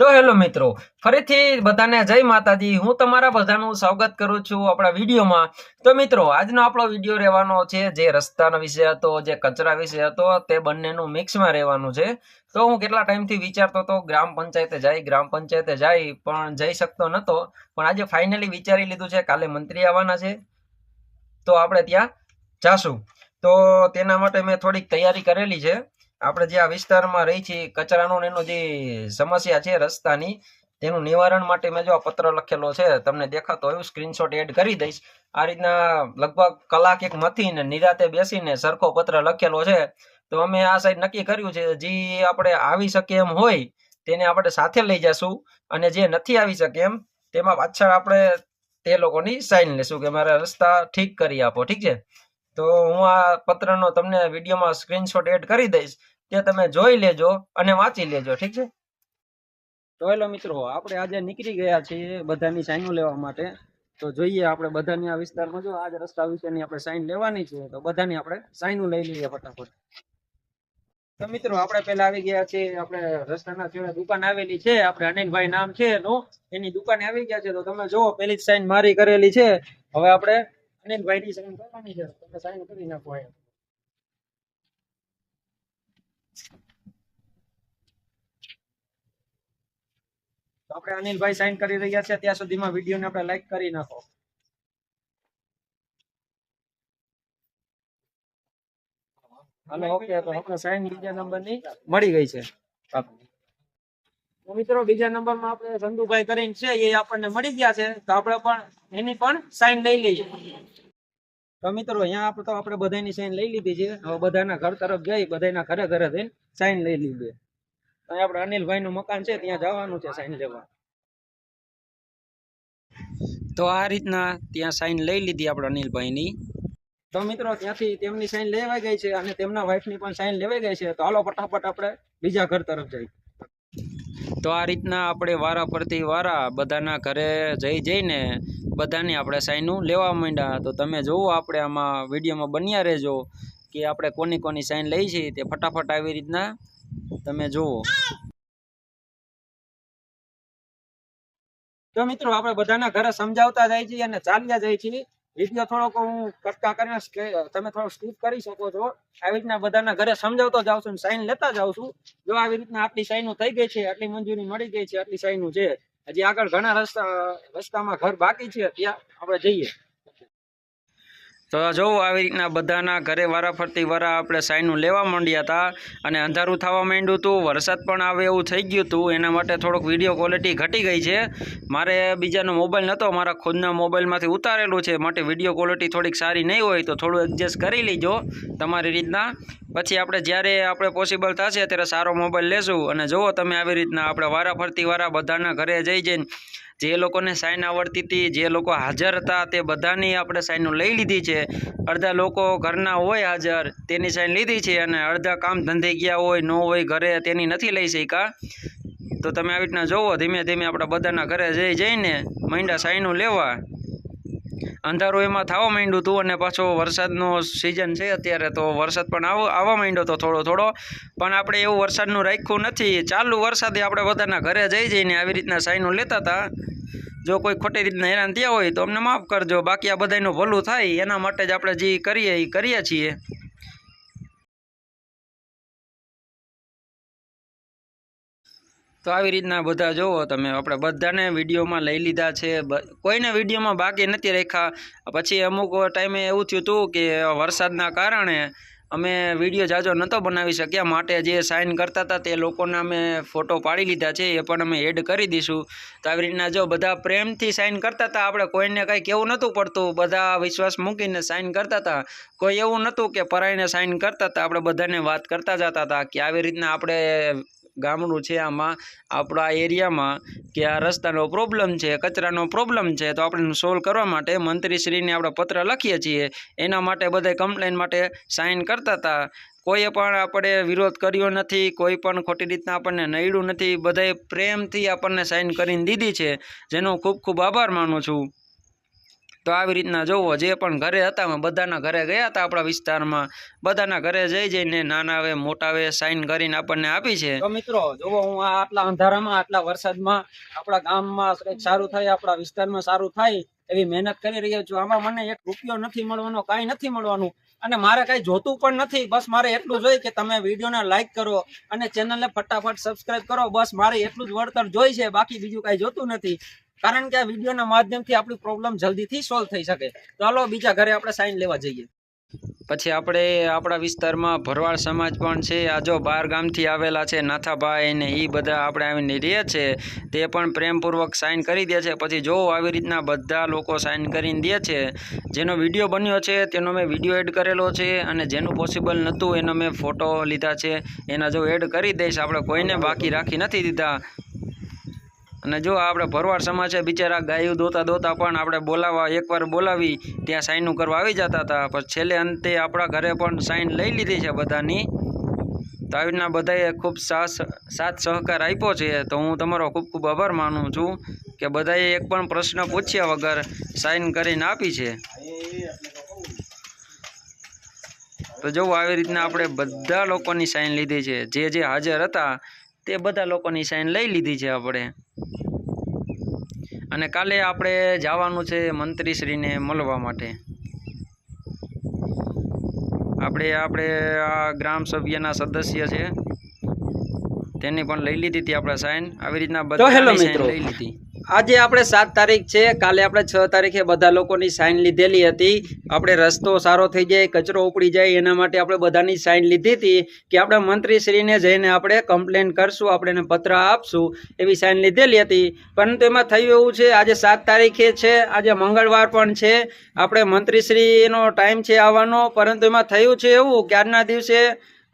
તો હેલો મિત્રો, ફરીથી બધાને જય માતાજી. હું તમારા બધાનું સ્વાગત કરું છું આપણા વિડીયોમાં. તો મિત્રો, આજનો આપણો વીડિયો રહેવાનો છે જે રસ્તાનો વિષય હતો, જે કચરા વિશે હતો, તે બંનેનું મિક્સમાં રહેવાનું છે. તો હું કેટલા ટાઈમથી વિચારતો હતો, ગ્રામ પંચાયતે જાય, ગ્રામ પંચાયતે જાય, પણ જઈ શકતો નહોતો પણ આજે ફાઇનલી વિચારી લીધું છે, કાલે મંત્રી આવવાના છે. તો આપણે ત્યાં જાશું. તો તેના માટે મેં થોડીક તૈયારી કરેલી છે. આપણે જે આ વિસ્તારમાં રહી છીએ કચરાનો એનો જે સમસ્યા છે રસ્તાની, તેનું નિવારણ માટે મેં જો આ પત્ર લખેલો છે, તમને દેખાતો હોય સ્ક્રીનશોટ એડ કરી દઈશ. આ રીતના લગભગ કલાક એક મથીને, નિરાતે બેસીને સરખો પત્ર લખેલો છે. તો અમે આ સાઈડ નક્કી કર્યું છે, જે આપણે આવી શકે એમ હોય, તેને આપણે સાથે લઈ જશું. અને જે નથી આવી શકે એમ, તેમાં પાછળ આપણે તે લોકોની સાઈન લેશું કે મારા રસ્તા ઠીક કરી આપો, ઠીક છે? તો હું આ પત્રનો તમને વિડીયોમાં સ્ક્રીનશોટ એડ કરી દઈશ. તે તમે જોઈ લેજો અને વાંચી લેજો, ઠીક છે? તો હેલો મિત્રો, આપણે આજે નીકળી ગયા છીએ બધાની સાઈનો લેવા માટે. તો જોઈએ આપણે બધાની આ વિસ્તારમાં જો આજ રસ્તા વિશેની આપણે સાઈન લેવાની છે, તો બધાની આપણે સાઈનો લઈ લઈએ ફટાફટ. તો મિત્રો, આપણે પેલા આવી ગયા છે આપણે રસ્તાના છેડે દુકાન આવેલી છે, આપણે અનિલભાઈ નામ છે એનું, એની દુકાને આવી ગયા છે, તો તમે જુઓ પેલી જ સાઈન મારી કરેલી છે. હવે આપણે અનિલભાઈ ની સાઈન કરવાની છે તમે સાઈન કરી નાખો અહીંયા. તો આપણે અનિલભાઈ સાઈન કરી રહ્યા છે, ત્યાં સુધીમાં વિડીયોને આપણે લાઈક કરી નાખો. હાલો ઓકે તો આપણે સાઈન બીજા નંબરની મળી ગઈ છે. મિત્રો બીજા નંબરમાં આપણે સંધુભાઈ કરીને છે, એ આપણને મળી ગયા છે, તો આપણે પણ એની પણ સાઈન લઈ લઈએ. તો મિત્રો, અહીંયા તો આપણે બધાની સાઈન લઈ લીધી છે. હવે બધાના ઘર તરફ જઈ બધાના ઘરે ઘરે જઈને સાઈન લઈ લીધી અહીંયા આપણે અનિલભાઈ નું મકાન છે, ત્યાં જવાનું છે સાઈન લેવા. તો આ રીતના ત્યાં સાઈન લઈ લીધી આપણે અનિલભાઈની. તો મિત્રો, ત્યાંથી તેમની સાઈન લેવાઈ ગઈ છે અને તેમના વાઈફની પણ સાઈન લેવાઈ ગઈ છે. તો હાલો ફટાફટ આપણે બીજા ઘર તરફ જઈએ. તો આ રીતના આપણે વારા ફરતી વારા બધાના ઘરે જઈ જઈને બધાની આપણે સાઈનું લેવા માંડ્યા. તો તમે જોવો આપણે આમાં વિડીયોમાં બન્યા રહેજો કે આપણે કોની કોની સાઈન લઈ છે તે ફટાફટ આવી રીતના તમે જુઓ તો મિત્રો આપણે બધાના ઘરે સમજાવતા જાય છીએ અને ચાલ્યા જાય છીએ. વીડિયો થોડોક હું કટકા કરીને તમે થોડો સ્કીપ કરી શકો છો. આવી રીતના બધાના ઘરે સમજાવતો જાઉં છું સાઈન લેતા જાઉં છું. જો આવી રીતના આટલી સાઈનો થઈ ગઈ છે, આટલી મંજૂરી મળી ગઈ છે, આટલી સાઈનો છે. હજી આગળ ઘણા રસ્તા રસ્તામાં ઘર બાકી છે ત્યાં આપણે જઈએ. તો જો આવી રીતના બધાના ઘરે વારા ફરતી વારા આપણે સાઈનું લેવા માંડ્યા હતા અને અંધારું થવા માંડ્યું હતું વરસાદ પણ આવે એવું થઈ ગયું હતું એના માટે થોડોક વીડિયો ક્વોલિટી ઘટી ગઈ છે. મારે બીજાનો મોબાઈલ નહોતો મારા ખુદના મોબાઈલમાંથી ઉતારેલું છે, માટે વીડિયો ક્વોલિટી થોડીક સારી નહીં હોય તો થોડું એડજસ્ટ કરી લેજો તમારી રીતના. પછી આપણે જ્યારે આપણે પોસિબલ થશે, ત્યારે સારો મોબાઈલ લેશું. અને જુઓ તમે આવી રીતના આપણે વારા ફરતી વારા બધાના ઘરે જઈ જઈને જે લોકોને સાઈન આવડતી હતી, જે લોકો હાજર હતા, તે બધાની આપણે સાઈનો લઈ લીધી છે. અડધા લોકો ઘરના હોય હાજર, તેની સાઈન લીધી છે અને અડધા કામ ધંધે ગયા હોય, ન હોય ઘરે, તેની નથી લઈ શક્યા. તો તમે આવી રીતના જોવો, ધીમે ધીમે આપણા બધાના ઘરે જઈ જઈને માંડા સાઇનો લેવા. અંધારું એમાં થવા માંડ્યું હતું અને પાછો વરસાદનો સિઝન છે અત્યારે તો વરસાદ પણ આવો, આવવા માંડ્યો હતો થોડો થોડો. પણ આપણે એવું વરસાદનું રાખ્યું નથી. ચાલુ વરસાદે આપણે બધાના ઘરે જઈ જઈને આવી રીતના સાઈનો લેતા હતા. જો કોઈ ખોટી રીતના હેરાન થયા હોય તો અમને માફ કરજો. બાકી આ બધાનું ભલું થાય. એના માટે જ આપણે જે કરીએ, એ કરીએ છીએ. તો આવી રીતના બધા જોવો તમે. આપણે બધાને વિડીયોમાં લઈ લીધા છે. કોઈને વિડીયોમાં બાકી નથી રાખ્યા. પછી અમુક ટાઈમે એવું થયું હતું કે વરસાદના કારણે અમે વીડિયો જાજો નહોતો બનાવી શક્યા. માટે જે સાઇન કરતા હતા તે લોકોના અમે ફોટો પાડી લીધા છે. એ પણ અમે એડ કરી દઈશું. તો આવી રીતના જો બધા પ્રેમથી સાઇન કરતા હતા. આપણે કોઈને કંઈ કેવું નહોતું પડતું. બધા વિશ્વાસ મૂકીને સાઇન કરતા હતા. કોઈ એવું નહોતું કે પરાઈને સાઇન કરતા હતા. આપણે બધાને વાત કરતા જતા હતા કે આવી રીતના આપણે ગામડું છે, આમાં આપણા એરિયામાં કે આ રસ્તાનો પ્રોબ્લેમ છે, કચરાનો પ્રોબ્લેમ છે, તો આપણે સોલ્વ કરવા માટે મંત્રીશ્રીને આપણે પત્ર લખીએ છીએ. એના માટે બધા કમ્પ્લેન માટે સાઇન કરતા હતા. કોઈએ પણ આપણે વિરોધ કર્યો નથી, કોઈ પણ ખોટી રીતના આપણને નડ્યું નથી બધાએ પ્રેમથી આપણને સાઇન કરીને દીધી છે. જેનો ખૂબ ખૂબ આભાર માનું છું. તો આવી રીતના જોવો, જે પણ ઘરે હતા બધાના ઘરે ગયા હતા આપણા વિસ્તારમાં. બધાના ઘરે જઈ જઈને નાના આવે મોટા આવે સાઈન કરીને આપણને આપી છે. તો મિત્રો, જોવો, હું આટલા અંધારામાં, આટલા વરસાદમાં, આપણા ગામમાં સારું થાય, આપણા વિસ્તારમાં સારું થાય એવી મહેનત કરી રહ્યો છું. આમાં મને એક રૂપિયો નથી મળવાનો, કાંઈ નથી મળવાનું. અને મારે કાંઈ જોતું પણ નથી. બસ મારે એટલું જોઈએ કે તમે વિડીયોને લાઈક કરો અને ચેનલને ફટાફટ સબસ્ક્રાઈબ કરો. બસ મારે એટલું જ વળતર જોઈ છે. બાકી બીજું કાંઈ જોતું નથી. કારણ કે આ વિડીયોના માધ્યમથી આપણી પ્રોબ્લેમ જલ્દીથી સોલ્વ થઈ શકે. તો હાલો, બીજા ઘરે આપણે સાઇન લેવા જઈએ. પછી આપણે આપણા વિસ્તારમાં ભરવાડ સમાજ પણ છે. આ જો બહાર ગામથી આવેલા છે, નાથાભાઈ ને એ બધા આપણે આવીને રહે છે, તે પણ પ્રેમપૂર્વક સાઇન કરી દે છે. પછી જો આવી રીતના બધા લોકો સાઇન કરીને દે છે, જેનો વીડિયો બન્યો છે, તેનો મેં વીડિયો એડ કરેલો છે અને જેનું પોસિબલ નહોતું, એનો મેં ફોટો લીધા છે. એના જો એડ કરી દઈશ, આપણે કોઈને બાકી રાખી નથી દીધા. અને જો આપણે ભરવાડ સમાજ છે બિચારા ગાયું દોતા દોતા પણ આપણે બોલાવવા એકવાર બોલાવી, ત્યાં સાઈનનું કરવા આવી જતા હતા. પણ છેલ્લે અંતે આપણા ઘરે પણ સાઈન લઈ લીધી છે બધાની. તો આવી રીતના બધાએ ખૂબ સાથ સાથ સહકાર આપ્યો છે. તો હું તમારો ખૂબ ખૂબ આભાર માનું છું કે બધાએ એક પણ પ્રશ્ન પૂછ્યા વગર સાઈન કરીને આપી છે. તો જો આવી રીતના આપણે બધા લોકોની સાઈન લીધી છે. જે જે હાજર હતા તે બધા લોકોની સાઈન લઈ લીધી છે આપણે. અને કાલે આપણે જવાનું છે મંત્રીશ્રીને મળવા માટે. આપણે આપણે આ ગ્રામ સભ્યના સદસ્ય છે. તેની પણ લઈ લીધી હતી આપણે સાઈન આવી રીતના બધા લઈ લીધી. આજે આપણે સાત તારીખ છે. કાલે આપણે છ તારીખે બધા લોકોની સાઇન લીધેલી હતી. આપણે રસ્તો સારો થઈ જાય, કચરો ઉપડી જાય, એના માટે આપણે બધાની સાઇન લીધી હતી કે આપણે મંત્રીશ્રીને જઈને આપણે કમ્પ્લેન કરશું, આપણે પત્ર આપશું એવી સાઈન લીધેલી હતી. પરંતુ એમાં થયું એવું છે, આજે સાત તારીખે છે, આજે મંગળવાર પણ છે. આપણે મંત્રીશ્રીનો ટાઈમ છે આવવાનો, પરંતુ એમાં થયું છે એવું કે આજના દિવસે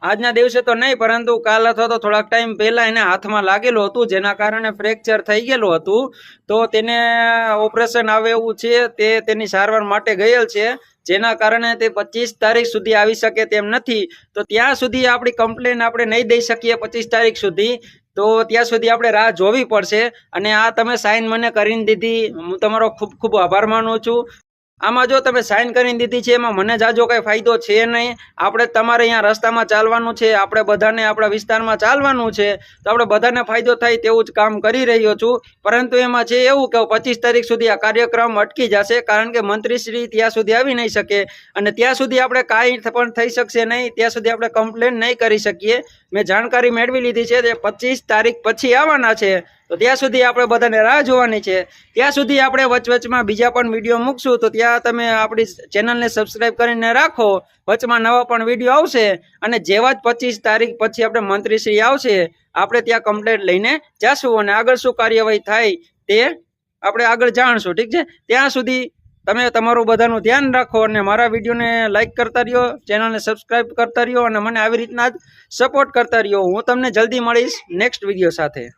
આજના દિવસે તો નહીં, પરંતુ કાલ અથવા તો થોડાક ટાઈમ પહેલાં એને હાથમાં લાગેલું હતું, જેના કારણે ફ્રેક્ચર થઈ ગયેલું હતું. તો તેને ઓપરેશન આવે એવું છે, તે તેની સારવાર માટે ગયેલ છે. જેના કારણે તે પચીસ તારીખ સુધી આવી શકે તેમ નથી. તો ત્યાં સુધી આપણી કમ્પ્લેન આપણે નહીં દઈ શકીએ પચીસ તારીખ સુધી. તો ત્યાં સુધી આપણે રાહ જોવી પડશે. અને આ તમે સાઈન મને કરીને દીધી. હું તમારો ખૂબ ખૂબ આભાર માનું છું. આમાં જો તમે સાઈન કરીને દીધી છે, એમાં મને જાજો કંઈ ફાયદો છે નહીં. આપણે તમારે અહીંયા રસ્તામાં ચાલવાનું છે, આપણે બધાને આપણા વિસ્તારમાં ચાલવાનું છે, તો આપણે બધાને ફાયદો થાય તેવું જ કામ કરી રહ્યો છું. પરંતુ એમાં છે એવું કે પચીસ તારીખ સુધી આ કાર્યક્રમ અટકી જશે, કારણ કે મંત્રીશ્રી ત્યાં સુધી આવી નહીં શકે. અને ત્યાં સુધી આપણે કાંઈ પણ થઈ શકશે નહીં, ત્યાં સુધી આપણે કમ્પ્લેન નહીં કરી શકીએ. મેં જાણકારી મેળવી લીધી છે તે પચીસ તારીખ પછી આવવાના છે. તો ત્યાં સુધી આપણે બધાને રાહ જોવાની છે. ત્યાં સુધી આપણે વચ વચમાં બીજા પણ વીડિયો મૂકશું. તો ત્યાં તમે આપણી ચેનલને સબસ્ક્રાઈબ કરીને રાખો. વચમાં નવા પણ વીડિયો આવશે અને જેવા જ પચીસ તારીખ પછી આપણે મંત્રીશ્રી આવશે, આપણે ત્યાં કમ્પ્લેટ લઈને જશું અને આગળ શું કાર્યવાહી થાય તે આપણે આગળ જાણશું. ઠીક છે? ત્યાં સુધી તમે તમારું બધાનું ધ્યાન રાખો અને મારા વિડીયોને લાઇક કરતા રહ્યો, ચેનલને સબસ્ક્રાઈબ કરતા રહ્યો અને મને આવી રીતના જ સપોર્ટ કરતા રહ્યો. હું તમને જલ્દી મળીશ નેક્સ્ટ વીડિયો સાથે.